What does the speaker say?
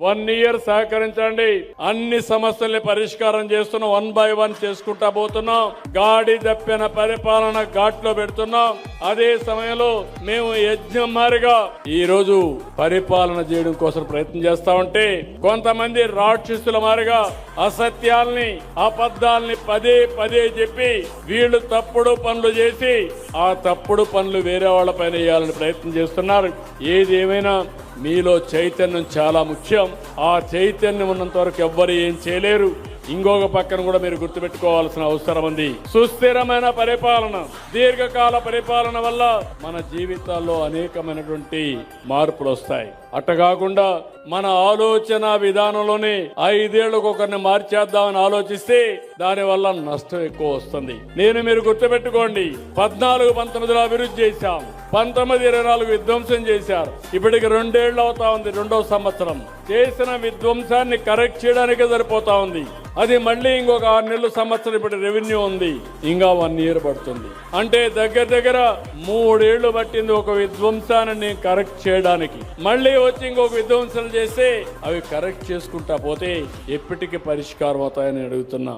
One year సహకరించండి. అన్ని సమస్యల్ని పరిష్కారం చేస్తున్నాం. వన్ బై వన్ చేసుకుంటా పోతున్నాం. గాడి తప్పిన పరిపాలన ఘాట్లో పెడుతున్నాం. అదే సమయంలో మేము యజ్ఞం మారిగా ఈ రోజు పరిపాలన చేయడం కోసం ప్రయత్నం చేస్తా ఉంటే కొంతమంది రాక్షసుల మారిగా అసత్యాల్ని అబద్ధాల్ని పదే పదే చెప్పి వీళ్ళు తప్పుడు పనులు చేసి ఆ తప్పుడు పనులు వేరే వాళ్ళ పైన వేయాలని ప్రయత్నం చేస్తున్నారు. ఏది ఏమైనా మీలో చైతన్యం చాలా ముఖ్యం. ఆ చైతన్యం ఉన్నంత వరకు ఎవ్వరు ఏం చేయలేరు. ఇంకొక పక్కన కూడా మీరు గుర్తుపెట్టుకోవాల్సిన అవసరం ఉంది. సుస్థిరమైన పరిపాలన దీర్ఘకాల పరిపాలన వల్ల మన జీవితాల్లో అనేకమైనటువంటి మార్పులు వస్తాయి. అట్ట కాకుండా మన ఆలోచన విధానంలోనే ఐదేళ్ళకు ఒకరిని మార్చేద్దామని ఆలోచిస్తే దాని వల్ల నష్టం ఎక్కువ వస్తుంది. నేను మీరు గుర్తుపెట్టుకోండి పద్నాలుగు పంతొమ్మిదిలో అభివృద్ధి చేశాం. పంతొమ్మిది ఇరవై నాలుగు విధ్వంసం చేశారు. ఇప్పటికి రెండేళ్ళు అవుతా ఉంది రెండవ సంవత్సరం. చేసిన విధ్వంసాన్ని కరెక్ట్ చేయడానికే సరిపోతా ఉంది. అది మళ్ళీ ఇంకొక ఆరు నెలలు సంవత్సరం ఇప్పుడు రెవెన్యూ ఉంది. ఇంకా వన్ ఇయర్ పడుతుంది. అంటే దగ్గర దగ్గర మూడేళ్ళు పట్టింది ఒక విధ్వంసాన్ని కరెక్ట్ చేయడానికి. మళ్ళీ వచ్చి ఇంకొక విధ్వంసం చేస్తే అవి కరెక్ట్ చేసుకుంటా పోతే ఎప్పటికీ పరిష్కారం అవుతాయని అడుగుతున్నా.